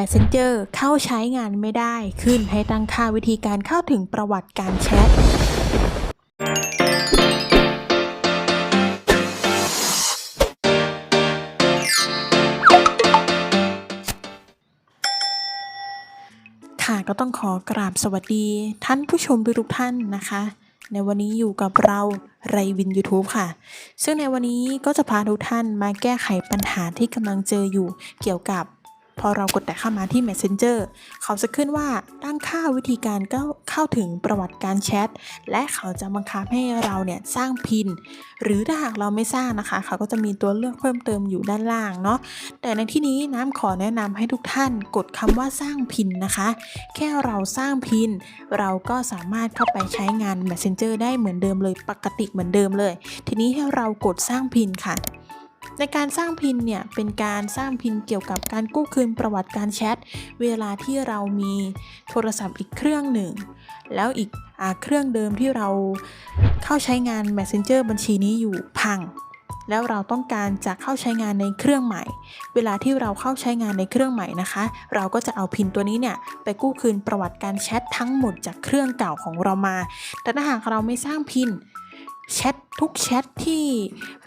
Messenger เข้าใช้งานไม่ได้ ขึ้นให้ตั้งค่าวิธีการเข้าถึงประวัติการแชทค่ะก็ต้องขอกราบสวัสดีท่านผู้ชมทุกท่านนะคะ ในวันนี้อยู่กับเราไรวิน YouTube ค่ะ ซึ่งในวันนี้ก็จะพาทุกท่านมาแก้ไขปัญหาที่กำลังเจออยู่เกี่ยวกับ พอเรากดแต่เข้ามาที่ Messenger เขาจะขึ้นว่าตั้งค่าวิธีการเข้าเข้าถึงประวัติการแชท และเขาจะบังคับให้เราเนี่ยสร้างพิน หรือถ้าหากเราไม่สร้างนะคะ เขาก็จะมีตัวเลือกเพิ่มเติมอยู่ด้านล่างเนาะ แต่ในที่นี้น้ำขอแนะนำให้ทุกท่านกดคำว่าสร้างพินนะคะ แค่เราสร้างพิน เราก็สามารถเข้าไปใช้งาน Messenger ได้เหมือนเดิมเลยปกติเหมือนเดิมเลย ทีนี้ให้เรากดสร้างพินค่ะ ในการสร้างพินเนี่ยเป็นการสร้างพินเกี่ยวกับการกู้คืนประวัติการแชทเวลาที่เรามีโทรศัพท์อีกเครื่องหนึ่ง แล้วอีกอเครื่องเดิมที่เราเข้าใช้งาน Messenger บัญชีนี้อยู่พัง แล้วเราต้องการจะเข้าใช้งานในเครื่องใหม่ เวลาที่เราเข้าใช้งานในเครื่องใหม่นะคะ เราก็จะเอาพินตัวนี้เนี่ยไปกู้คืนประวัติการแชททั้งหมดจากเครื่องเก่าของเรามา แต่ถ้าหากเราไม่สร้างพิน แชททุกแชทที่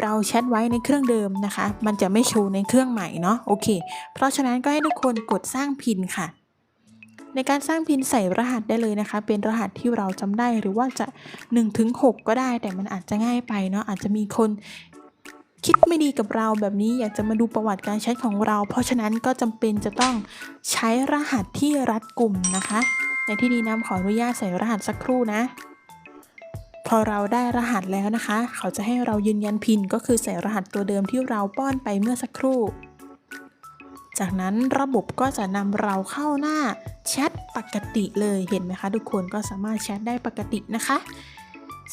เราแชทไว้ในเครื่องเดิมนะคะ มันจะไม่โชว์ในเครื่องใหม่เนาะโอเค เพราะฉะนั้นก็ให้ทุกคนกดสร้างพินค่ะ ในการสร้างพินใส่รหัสได้เลยนะคะ เป็นรหัสที่เราจำได้หรือว่าจะ1ถึง6ก็ได้ แต่มันอาจจะง่ายไปเนาะอาจจะมีคนคิดไม่ดีกับเราแบบนี้อยากจะมาดูประวัติการแชทของเรา เพราะฉะนั้นก็จำเป็นจะต้องใช้รหัสที่รัดกลุ่มนะคะ ในที่นี้น้ำขออนุญาตใส่รหัสสักครู่นะ อเราได้รหัสแล้วนะคะ เขาจะให้เรายืนยันพินก็คือใส่รหัสตัวเดิมที่เราป้อนไปเมื่อสักครู่ จากนั้นระบบก็จะนำเราเข้าหน้าแชทปกติเลยเห็นไหมคะ ทุกคนก็สามารถแชทได้ปกตินะคะ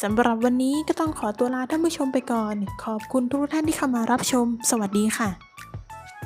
สำหรับวันนี้ก็ต้องขอตัวลาท่านผู้ชมไปก่อน ขอบคุณทุกท่านที่เข้ามารับชม สวัสดีค่ะ